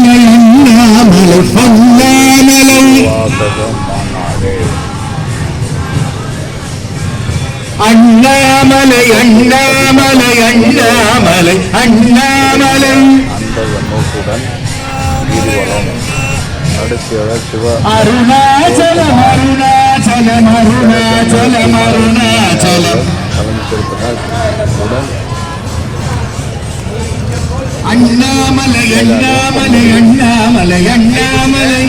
إن نعمل فضلا لو അണ്ണാമല അണ്ണാമല അണ്ണാമല അണ്ണാമല അരുണാചലം അരുണാചലം అన్నామలై అన్నామలై అన్నామలై అన్నామలై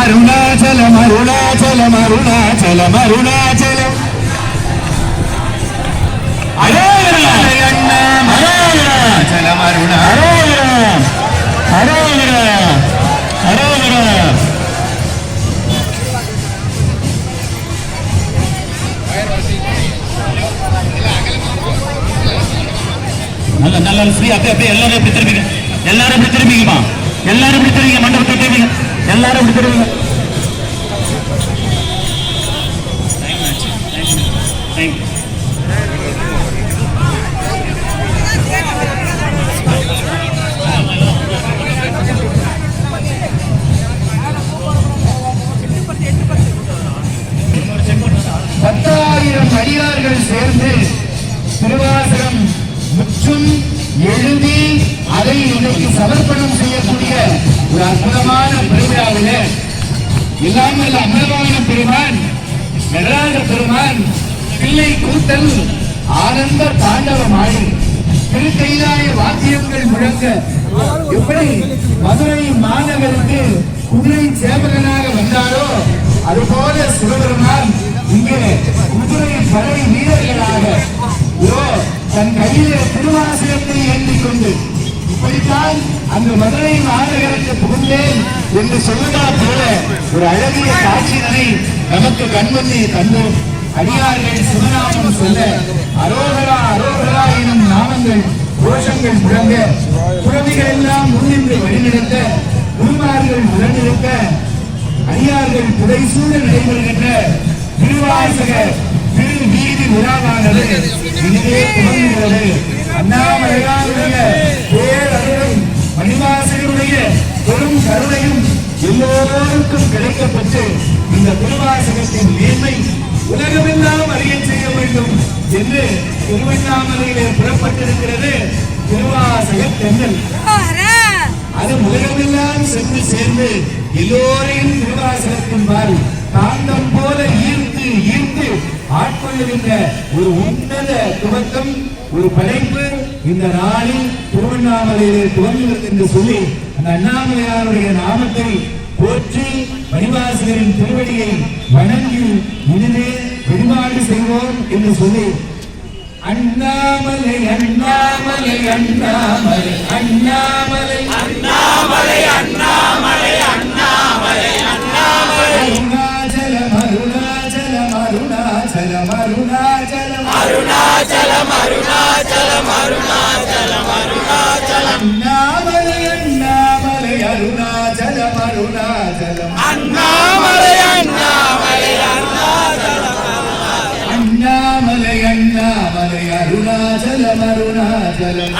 అరుణాచలం అరుణాచలం అరుణాచలం అరుణాచలం நல்ல ஸ்ரீ ஃப்ரீ அப்படியே அப்படியே எல்லாரும் எப்படி திரும்பிங்க? எல்லாரும் எப்படி திரும்பிங்கம்மா? எல்லாரும் எப்படி திரும்பிங்க? மண்டபத்தை திரும்பிங்க. எல்லாரும் எப்படி திரும்பிங்க? பத்தாயிரம் அடியார்கள் சேர்ந்து திருவாசகம் முற்றும் எழுதி அதை இன்னைக்கு சமர்ப்பணம் செய்யக்கூடிய ஒரு அற்புதமான பெருவிழாவிலே இல்லாமல் அமரவான பெருமான் நடராஜ பெருமான் பிள்ளை கூத்தல் ஆனந்த தாண்டவம் ஆடி திருக்கைலாய வாத்தியங்கள் முழங்க எப்படி மதுரை மாநகருக்கு குதிரை சேவகனாக வந்தாரோ அதுபோல சிவபெருமான் இங்கே குதிரை படை வீரர்களாக தன் கையிலே திருவாசகத்தை ஏற்றிக்கொண்டு இப்படித்தான் அந்த மதுரை மாநகரத்தை புகுந்தேன் என்று சொல்வதா போல ஒரு அழகிய காட்சியினை நமக்கு கண்மண்ணி தந்தோம். அடியார்கள் சிவநாமம் சொல்ல அரோகரா அரோகரா எனும் நாமங்கள் கோஷங்கள் முழங்க புறவிகள் எல்லாம் முன்னின்று வழிநடத்த குருமார்கள் உடனிருக்க அடியார்கள் புடைசூழ நடைபெறுகின்ற திருவாசக வீதி விழாவானது இங்கே துவங்குகிறது அண்ணாமலையாருடைய பேரருளும் மணிவாசகருடைய பெரும் கருணையும் எல்லோருக்கும் கிடைக்கப்பட்டு இந்த திருவாசகத்தின் மேன்மை உலகமெல்லாம் அறிய செய்ய வேண்டும் என்று திருவண்ணாமலையிலே புறப்பட்டிருக்கிறது திருவாசக தென்னல். அது உலகமெல்லாம் சென்று சேர்ந்து எல்லோரையும் திருவாசகத்தின் பால் காந்தம் போல ஈர்த்து ஈர்த்து ஆட்கொள்ளுகின்ற ஒரு உன்னத துவக்கம் ஒரு படைப்பு இந்த நாளில் திருவண்ணாமலையிலே துவங்குகிறது என்று சொல்லி அந்த அண்ணாமலையாருடைய நாமத்தை போற்றி மணிவாசகரின் திருவடியை வணங்கி இதுவே வழிபாடு செய்வோம் என்று சொல்லி அண்ணாமலை அண்ணாமலை அண்ணாமலை அண்ணாமலை. அண்ணாமலை அண்ணாமலை அண்ணாமலை அண்ணாமலை. அருணாச்சலம் அருணாச்சலம் அருணாச்சலம் அருணாச்சலம் அருணாச்சலம் அருணாச்சலம் அருணாச்சலம் அருணாச்சலம். அண்ணாமலை அண்ணாமலை அருணாச்சலம் அருணாச்சலம். అరుణాచలం అరుణాచలం.